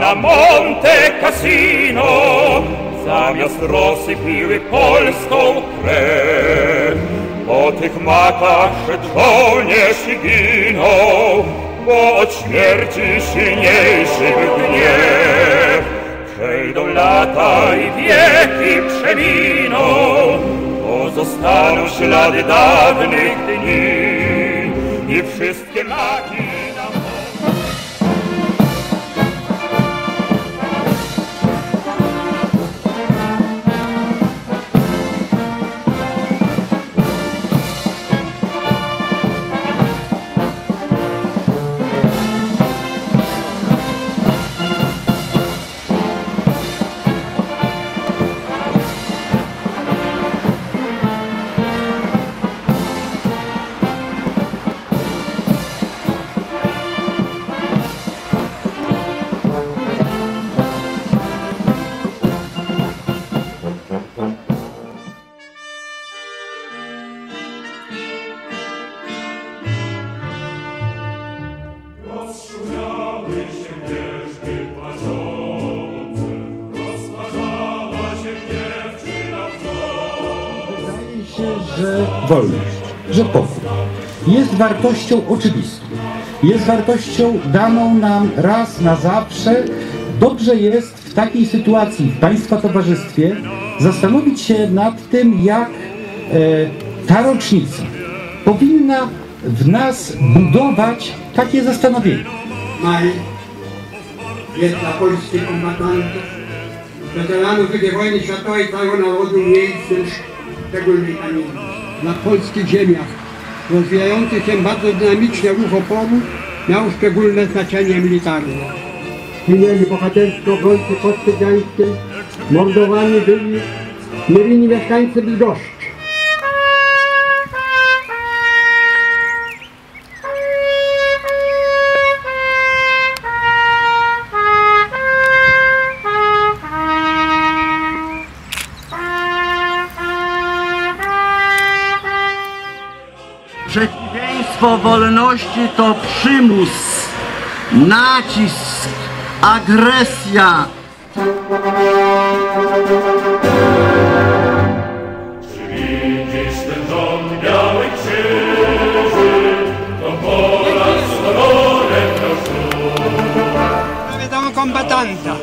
na Monte Cassino zamiast rosy piły polską krew. Po tych makach przed żołnierz giną, bo od śmierci silniejszy był gniew. Przejdą lata i wieki przeminą, pozostaną ślady dawnych dni i wszystkie maki że wolność, że pokój jest wartością oczywistą. Jest wartością daną nam raz na zawsze. Dobrze jest w takiej sytuacji w Państwa towarzystwie zastanowić się nad tym, jak e, ta rocznica powinna w nas budować takie zastanowienie. Maj jest dla polskich kombatantów, weteranów II wojny światowej całego narodu miejscem Na polskich ziemiach rozwijający się bardzo dynamicznie ruch oporu miał szczególne znaczenie militarne. Zginęli bohatersko obrońcy Posty Gdańskiej, mordowani byli niewinni mieszkańcy Bydgoszczy. Przeciwieństwo wolności to przymus, nacisk, agresja. Kombatanta.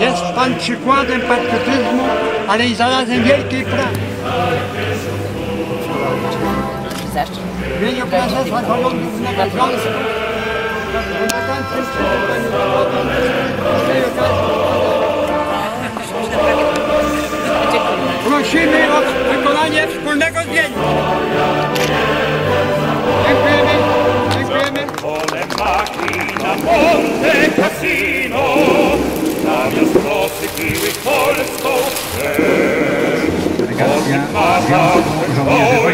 Jest pan przykładem patriotyzmu, ale i zarazem wielkiej pracy. Zaszczyt. W imieniu prezesa Zarządu Głównego Związku reprezentantów Przeżywania Zawodów Prosimy o wykonanie wspólnego zdjęcia. Dziękujemy, dziękujemy. Ole machina, Monte Cassino, zamiast nocy piły polską krew. Ole machina, Monte